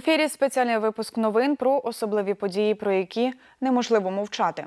Ефірі спеціальний випуск новин про особливі події, про які неможливо мовчати.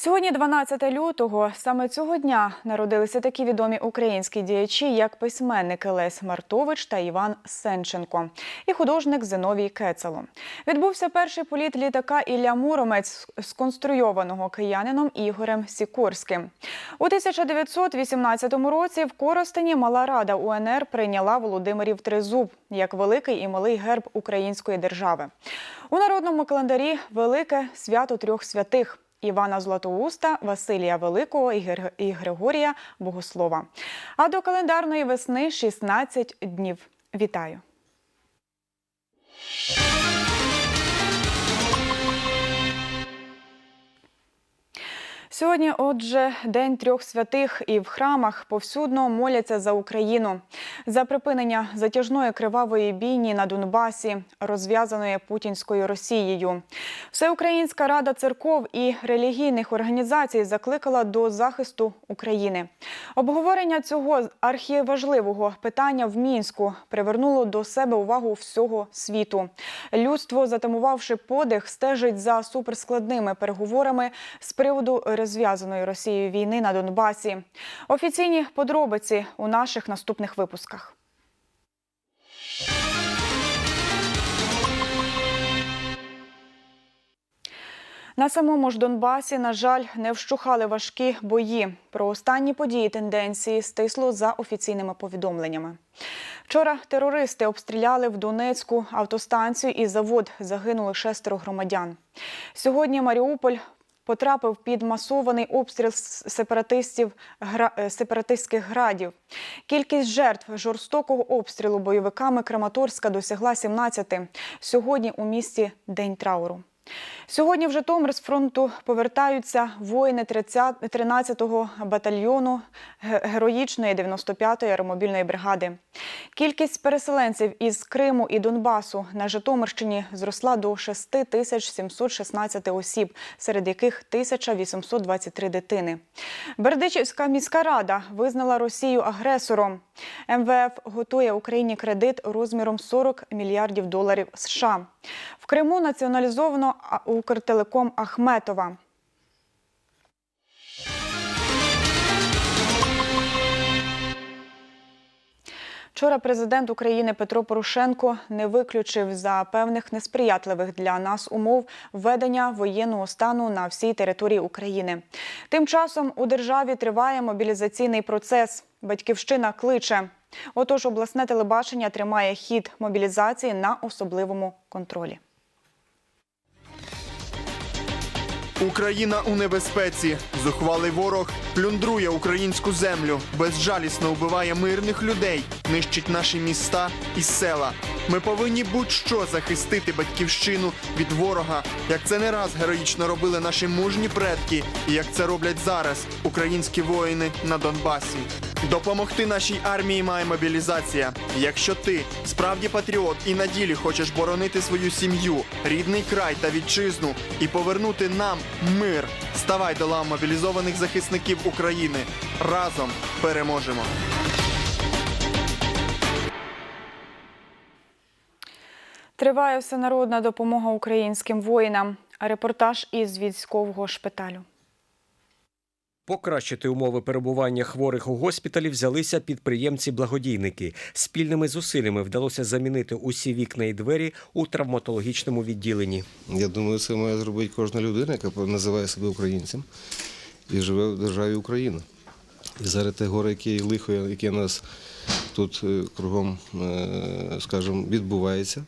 Сьогодні, 12 лютого, саме цього дня народилися такі відомі українські діячі, як письменник Лесь Мартович та Іван Сенченко, і художник Зиновій Кецало. Відбувся перший політ літака Ілля Муромець, сконструйованого киянином Ігорем Сікорським. У 1918 році в Коростені мала рада УНР прийняла Володимирів Тризуб як великий і малий герб української держави. У народному календарі велике свято трьох святих. Івана Златоуста, Василія Великого і Григорія Богослова. А до календарної весни 16 днів. Вітаю! Сьогодні, отже, день трьох святих, і в храмах повсюдно моляться за Україну, за припинення затяжної кривавої бійні на Донбасі, розв'язаної путінською Росією. Всеукраїнська рада церков і релігійних організацій закликала до захисту України. Обговорення цього архіважливого питання в мінську привернуло до себе увагу всього світу. Людство, затамувавши подих, стежить за суперскладними переговорами з приводу розв'язаної Росією війни на Донбасі. Офіційні подробиці у наших наступних випусках. На самому ж Донбасі, на жаль, не вщухали важкі бої. Про останні події тенденції стисло за офіційними повідомленнями. Вчора терористи обстріляли в Донецьку автостанцію і завод. Загинули шестеро громадян. Сьогодні Маріуполь потрапив під масований обстріл сепаратистів гра- е, сепаратистських градів. Кількість жертв жорстокого обстрілу бойовиками Краматорська досягла 17. Сьогодні у місті День трауру. Сьогодні в Житомир з фронту повертаються воїни 13-го батальйону героїчної 95-ї аеромобільної бригади. Кількість переселенців із Криму і Донбасу на Житомирщині зросла до 6 тисяч 716 осіб, серед яких 1823 дитини. Бердичівська міська рада визнала Росію агресором. МВФ готує Україні кредит розміром 40 мільярдів доларів США. В Криму націоналізовано Укртелеком Ахметова. Вчора президент України Петро Порошенко не виключив за певних несприятливих для нас умов введення воєнного стану на всій території України. Тим часом у державі триває мобілізаційний процес. Батьківщина кличе. Отож, обласне телебачення тримає хід мобілізації на особливому контролі. Україна у небезпеці. Зухвалий ворог плюндрує українську землю, безжалісно вбиває мирних людей, нищить наші міста і села. Ми повинні будь-що захистити батьківщину від ворога, як це не раз героїчно робили наші мужні предки, і як це роблять зараз українські воїни на Донбасі. Допомогти нашій армії має мобілізація. Якщо ти справді патріот і на ділі хочеш боронити свою сім'ю, рідний край та вітчизну і повернути нам мир, ставай до лав мобілізованих захисників України. Разом переможемо. Триває всенародна допомога українським воїнам. Репортаж із військового шпиталю. Покращити умови перебування хворих у госпіталі взялися підприємці-благодійники. Спільними зусиллями вдалося замінити усі вікна і двері у травматологічному відділенні. Я думаю, це має зробити кожна людина, яка називає себе українцем і живе в державі Україна. І зараз те горе, яке лихо, яке нас тут е, кругом, е, скажімо, відбувається,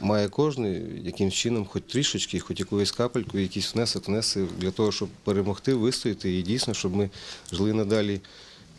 має кожен якимсь чином, хоч трішечки, хоч якоюсь капельку, якийсь внесок внести для того, щоб перемогти, вистояти і дійсно, щоб ми жили надалі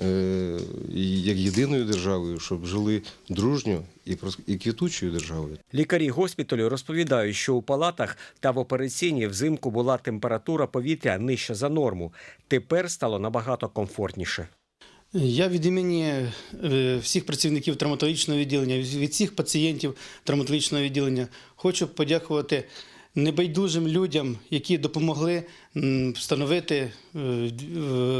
е, як єдиною державою, щоб жили дружньо і квітучою державою. Лікарі госпіталю розповідають, що у палатах та в операційній взимку була температура повітря нижча за норму. Тепер стало набагато комфортніше. Я від імені е, всіх працівників травматологічного відділення, від всіх пацієнтів травматологічного відділення хочу подякувати небайдужим людям, які допомогли встановити е,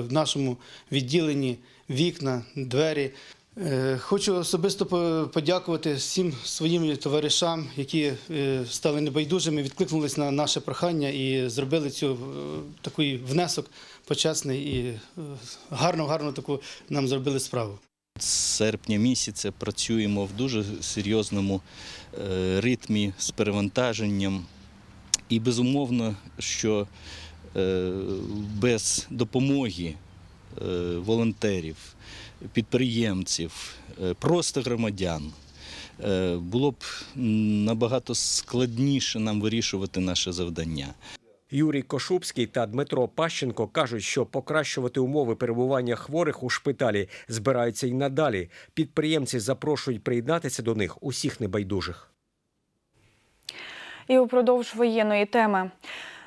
в нашому відділенні вікна, двері. Е, Хочу особисто по- подякувати всім своїм товаришам, які е, стали небайдужими, відкликнулись на наше прохання і зробили цю е, такий внесок почесний і гарну, гарну таку нам зробили справу. З серпня місяця працюємо в дуже серйозному ритмі з перевантаженням. І безумовно, що без допомоги волонтерів, підприємців, е, просто громадян е, було б набагато складніше нам вирішувати наше завдання. Юрій Кошубський та Дмитро Пащенко кажуть, що покращувати умови перебування хворих у шпиталі збираються й надалі. Підприємці запрошують приєднатися до них усіх небайдужих. І упродовж воєнної теми.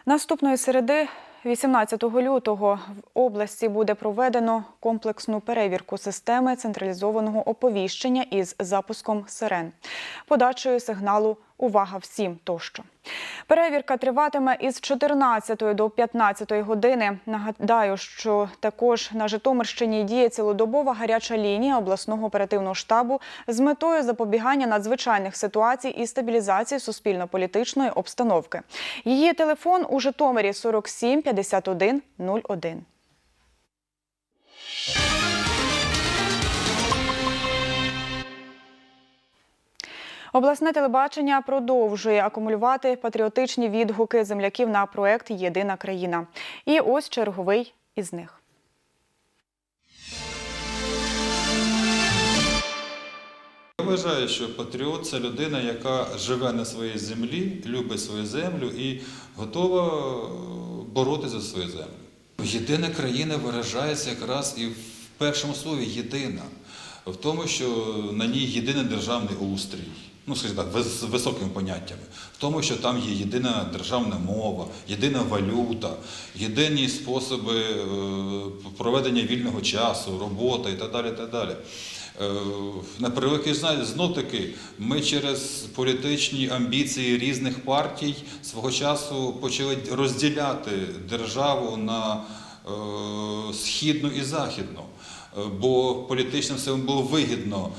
Наступної середи, 18 лютого, в області буде проведено комплексну перевірку системи централізованого оповіщення із запуском сирен, подачею сигналу Увага всім тощо. Перевірка триватиме із 14 до 15 години. Нагадаю, що також на Житомирщині діє цілодобова гаряча лінія обласного оперативного штабу з метою запобігання надзвичайних ситуацій і стабілізації суспільно-політичної обстановки. Її телефон у Житомирі 47 51 01. Обласне телебачення продовжує акумулювати патріотичні відгуки земляків на проект Єдина країна. І ось черговий із них. Я вважаю, що патріот це людина, яка живе на своїй землі, любить свою землю і готова боротися за свою землю. Єдина країна виражається якраз і в першому слові єдина, в тому, що на ній єдиний державний устрій. Ну, скажімо так, з високими поняттями, в тому, що там є єдина державна мова, єдина валюта, єдині способи е, проведення вільного часу, робота і так далі. Так далі. Е, На превеликий знов таки, ми через політичні амбіції різних партій свого часу почали розділяти державу на е, східну і західну. Бо політичним силам було вигідно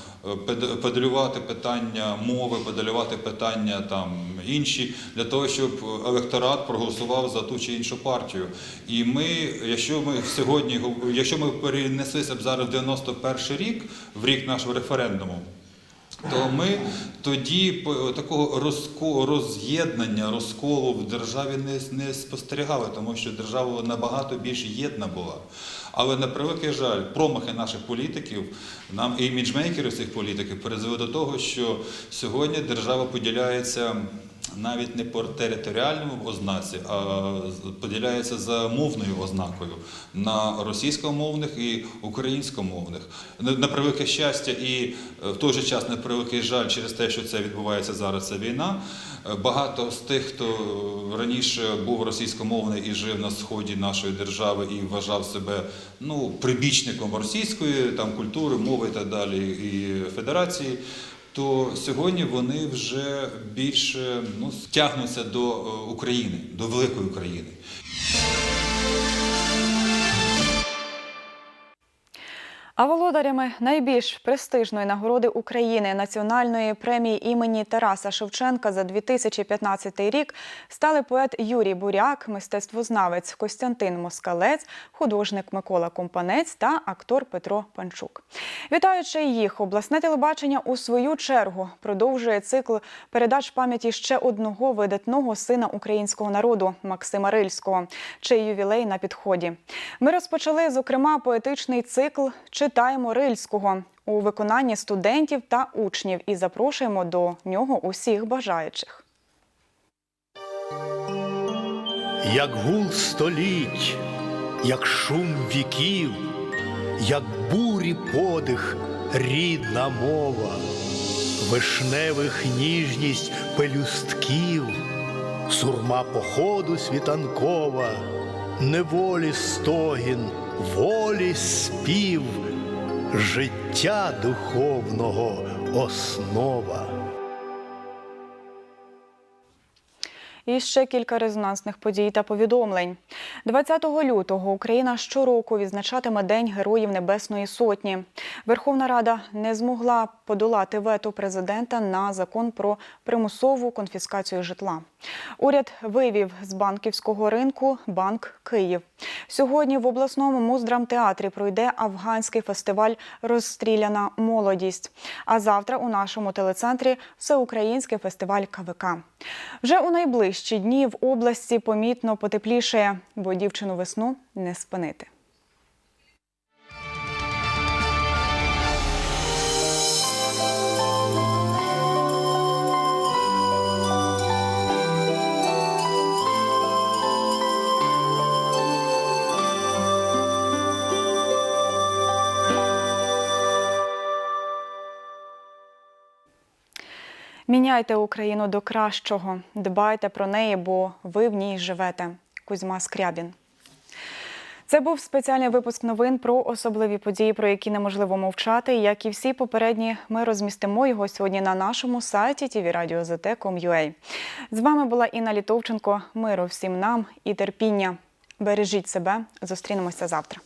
педалювати питання мови, педалювати питання там інші для того, щоб електорат проголосував за ту чи іншу партію. І ми, якщо ми сьогодні, якщо ми перенеслися б зараз в 91 рік, в рік нашого референдуму, то ми тоді по- такого розко- роз'єднання, розколу в державі не, не спостерігали, тому що держава набагато більш єдна була. Але на превеликий жаль, промахи наших політиків, нам і іміджмейкерів цих політиків призвели до того, що сьогодні держава поділяється навіть не по територіальному ознаці, а поділяється за мовною ознакою на російськомовних і українськомовних. На превелике щастя, і е, в той же час на превеликий жаль через те, що це відбувається зараз, це війна. е, Багато з тих, хто раніше був російськомовний і жив на сході нашої держави і вважав себе ну, прибічником російської там, культури, мови і так далі, і федерації, то сьогодні вони вже більше ну, тягнуться до е, України, до великої України. А володарями найбільш престижної нагороди України національної премії імені Тараса Шевченка за 2015 рік стали поет Юрій Буряк, мистецтвознавець Костянтин Москалець, художник Микола Компанець та актор Петро Панчук. Вітаючи їх, обласне телебачення у свою чергу продовжує цикл передач пам'яті ще одного видатного сина українського народу Максима Рильського, чий ювілей на підході. Ми розпочали, зокрема, поетичний цикл Читаємо Рильського у виконанні студентів та учнів і запрошуємо до нього усіх бажаючих. Як гул століть, як шум віків, як бурі подих, рідна мова, вишневих ніжність пелюстків, сурма походу світанкова, неволі стогін, волі спів, життя духовного основа. І ще кілька резонансних подій та повідомлень. 20 лютого Україна щороку відзначатиме День Героїв Небесної Сотні. Верховна Рада не змогла подолати вето президента на закон про примусову конфіскацію житла. Уряд вивів з банківського ринку банк Київ. Сьогодні в обласному муздрамтеатрі пройде афганський фестиваль Розстріляна молодість. А завтра у нашому телецентрі всеукраїнський фестиваль КВК. Вже у найближчі дні в області помітно потеплішає, бо дівчину весну не спинити. Міняйте Україну до кращого, дбайте про неї, бо ви в ній живете. Кузьма Скрябін. Це був спеціальний випуск новин про особливі події, про які неможливо мовчати. Як і всі попередні, ми розмістимо його сьогодні на нашому сайті tvradio.zt.com.ua. З вами була Інна Літовченко. Миру всім нам і терпіння. Бережіть себе. Зустрінемося завтра.